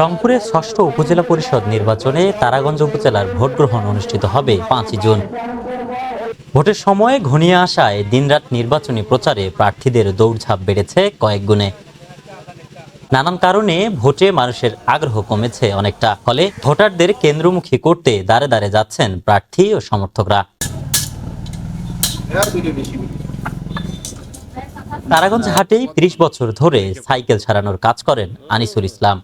রংপুরের ষষ্ঠ উপজেলা পরিষদ নির্বাচনে তারাগঞ্জ উপজেলার ভোট গ্রহণ অনুষ্ঠিত হবে পাঁচই জুন। ভোটের সময় ঘনিয়ে আসায় দিনরাত নির্বাচনী প্রচারে প্রার্থীদের দৌড়ঝাঁপ বেড়েছে কয়েক গুণে। নানান কারণে ভোটে মানুষের আগ্রহ কমেছে অনেকটা, ফলে ভোটারদের কেন্দ্রমুখী করতে দাঁড়ে দাঁড়ে যাচ্ছেন প্রার্থী ও সমর্থকরা। তারাগঞ্জ হাটেই ত্রিশ বছর ধরে সাইকেল সারানোর কাজ করেন আনিসুল ইসলাম।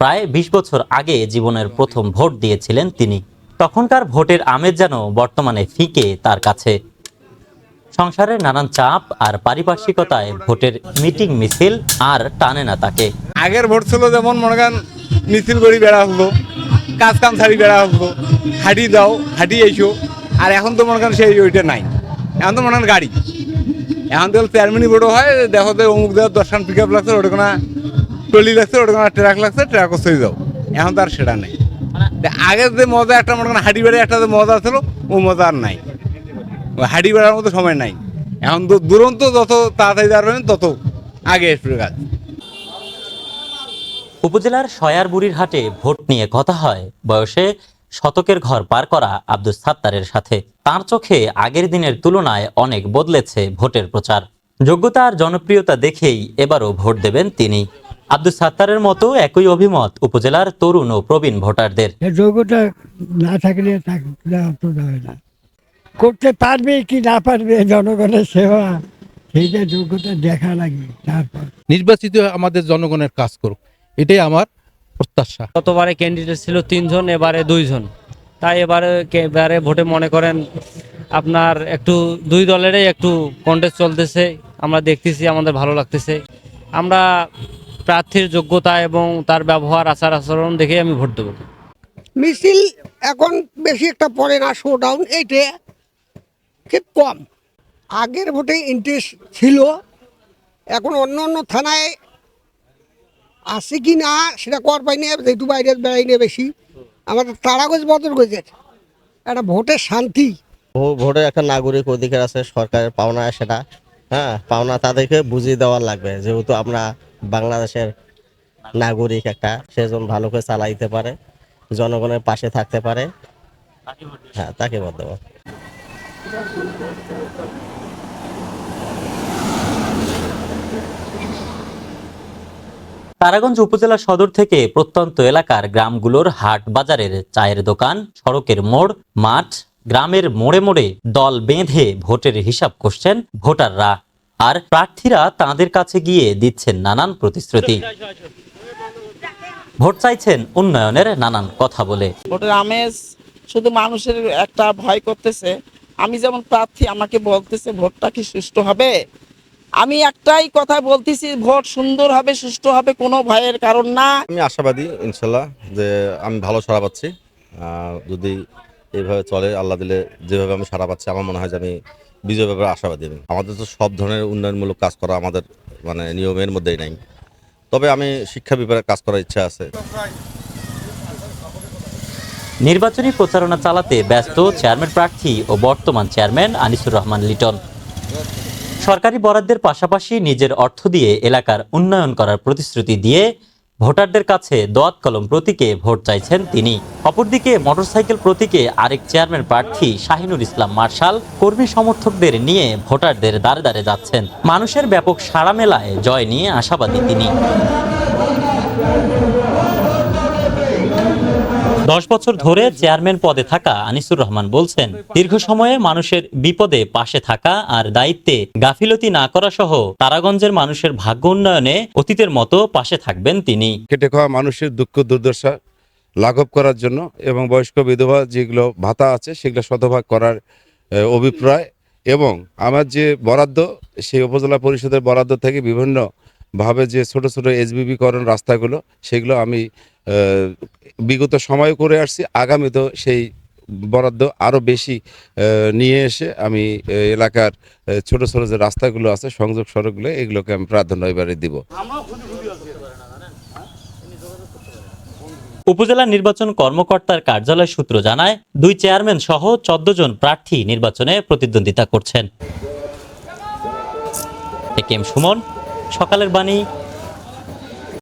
প্রায় বিশ বছর আগে জীবনের প্রথম ভোট দিয়েছিলেন তিনি। তখনকার ভোটের আমেজ যেন বর্তমানে ফিকে তার কাছে। সংসারের নানান চাপ আর পারিপার্শ্বিকতায় ভোটের মিটিং মিছিল আর টানে না তাকে। আগের ভোট ছিল যেমন মনে করেন, মিছিল করি বেড়া হলো, কাজ কাম ছাড়ি বেড়া হলো, হাঁটি দাও হাঁটি এসো, আর এখন তো মনে করেন সেই ওইটা নাই। এখন তো মনে গাড়ি। এখন তো চেয়ারম্যানই ভোটও হয়, দেখো তো অমুক দেওয়ার দশখান পিক আপ লাগছে ওটা কোনো টলি লাগছে ওটা কোনো ট্রাক লাগছে, ট্রাক হয়ে যাও। এখন তো আর সেটা নেই। আগের যে মজা একটা, মনে করেন হাঁটি বেড়ে একটা যে মজা ছিল, ও মজা আর নাই। হাঁটি বেড়ার মতো সময় নাই। এখন তো দুরন্ত যত তাড়াতাড়ি দাঁড়াবেন তত আগে এসবে কাজ। উপজেলার সয়ারবুড়ির হাটে ভোট নিয়ে কথা হয়। বয়সে শতকের ঘর পার করা আব্দুল সাত্তারের সাথে। তার চোখে আগের দিনের তুলনায় অনেক বদলেছে ভোটের প্রচার। যোগ্যতা আর জনপ্রিয়তা দেখেই এবারও ভোট দেবেন তিনি। আব্দুল সাত্তারের মতো একই অভিমত উপজেলার তরুণ ও প্রবীণ ভোটারদের। যোগ্যতা না থাকলে না। করতে পারবে কি না পারবে জনগণের সেবা সেইটা যোগ্যতা দেখা লাগে তারপর। নির্বাচিত আমাদের জনগণের কাজ করুক। এটাই আমার প্রত্যাশা। গতবারে ক্যান্ডিডেট ছিল তিনজন, এবারে দুইজন। তাই এবারে এবারে ভোটে মনে করেন আপনার একটু দুই দলেরই একটু কন্টেস্ট চলতেছে। আমরা দেখতেছি, আমাদের ভালো লাগতেছে। আমরা প্রার্থীর যোগ্যতা এবং তার ব্যবহার, আচার আচরণ দেখে আমি ভোট দেবো। মিছিল এখন বেশি একটা পড়ে না শো ডাউন এইটা খুব কম। আগের ভোটে ইন্টারেস্ট ছিল, এখন অন্য অন্য থানায় আছে কি না, সেটা কর পাই না, যেহেতু বাইরে বেড়াই না বেশি। আমাদের তারাগজ বদর গজের একটা ভোটের শান্তি। ভোটের একটা নাগরিক অধিকার আছে, সরকারের পাওনা সেটা হ্যাঁ পাওনা তাদেরকে বুঝিয়ে দেওয়ার লাগবে, যেহেতু আমরা বাংলাদেশের নাগরিক একটা, সেজন ভালো করে চালাইতে পারে, জনগণের পাশে থাকতে পারে। হ্যাঁ তাকে ভোট তারাগঞ্জ উপজেলা সদর থেকে প্রত্যন্ত এলাকার গ্রামগুলোর হাট বাজারের চায়ের দোকান, সড়কের মোড়, মাঠ, গ্রামের মোড়ে মোড়ে দল বেঁধে ভোটের হিসাব করছেন ভোটাররা। আর প্রার্থীরা তাদের কাছে গিয়ে দিচ্ছেন নানান প্রতিশ্রুতি। ভোট চাইছেন উন্নয়নের নানান কথা বলে। ভোটের আমেজ শুধু মানুষের একটা ভয় করতেছে। আমি যেমন প্রার্থী আমাকে বলতেছে, ভোটটা কি সুষ্ঠু হবে? আমি একটাই কথা বলতেছি ভোট সুন্দর হবে সুষ্ঠু হবে কোনো ভয়ের কারণ না। আমি আশাবাদী ইনশাল্লাহ যে আমি ভালো সাড়া পাচ্ছি। যদি এইভাবে চলে আল্লাহ দিলে যেভাবে আমি সাড়া পাচ্ছি আমার মনে হয় যে আমি বিজয় ব্যাপারে আশাবাদী। আমি আমাদের তো সব ধরনের উন্নয়নমূলক কাজ করা আমাদের মানে নিয়মের মধ্যেই নাই। তবে আমি শিক্ষা বিভাগে কাজ করার ইচ্ছা আছে। নির্বাচনী প্রচারণা চালাতে ব্যস্ত চেয়ারম্যান প্রার্থী ও বর্তমান চেয়ারম্যান আনিসুর রহমান লিটন। সরকারি বরাদ্দের পাশাপাশি নিজের অর্থ দিয়ে এলাকার উন্নয়ন করার প্রতিশ্রুতি দিয়ে ভোটারদের কাছে দোয়াত কলম প্রতীকে ভোট চাইছেন তিনি। অপরদিকে মোটরসাইকেল প্রতীকে আরেক চেয়ারম্যান প্রার্থী শাহিনুর ইসলাম মার্শাল কর্মী সমর্থকদের নিয়ে ভোটারদের দ্বারে দ্বারে যাচ্ছেন। মানুষের ব্যাপক সাড়া মেলায় জয় নিয়ে আশাবাদী তিনি। দশ বছর ধরে চেয়ারম্যান পদে থাকা আনিসুর রহমান বলছেন, দীর্ঘ সময়ে মানুষের বিপদে পাশে থাকা আর দায়িত্বে গাফিলতি না করা সহ তারাগঞ্জের মানুষের ভাগ্য উন্নয়নে অতীতের মতো পাশে থাকবেন তিনি। কেটে খাওয়া মানুষের দুঃখ দুর্দশা লাঘব করার জন্য এবং বয়স্ক বিধবা যেগুলো ভাতা আছে, সেগুলো শতভাগ করার অভিপ্রায় এবং আমার যে বরাদ্দ, সেই উপজেলা পরিষদের বরাদ্দ থেকে বিভিন্ন ভাবে যে ছোট ছোট এসবিবি করণ রাস্তাগুলো, সেগুলো আমি বিগত সময় করে আসছি আগামীতেও সেই বরাদ্দ আরও বেশি নিয়ে এসে আমি এলাকার ছোট ছোট যে রাস্তাগুলো আছে, সংযোগ সড়কগুলো, এগুলোকে আমি প্রাধান্য এবারে দিব। উপজেলা নির্বাচন কর্মকর্তার কার্যালয় সূত্র জানায়, দুই চেয়ারম্যান সহ চোদ্দ জন প্রার্থী নির্বাচনে প্রতিদ্বন্দ্বিতা করছেন। সুমন, সকালের বাণী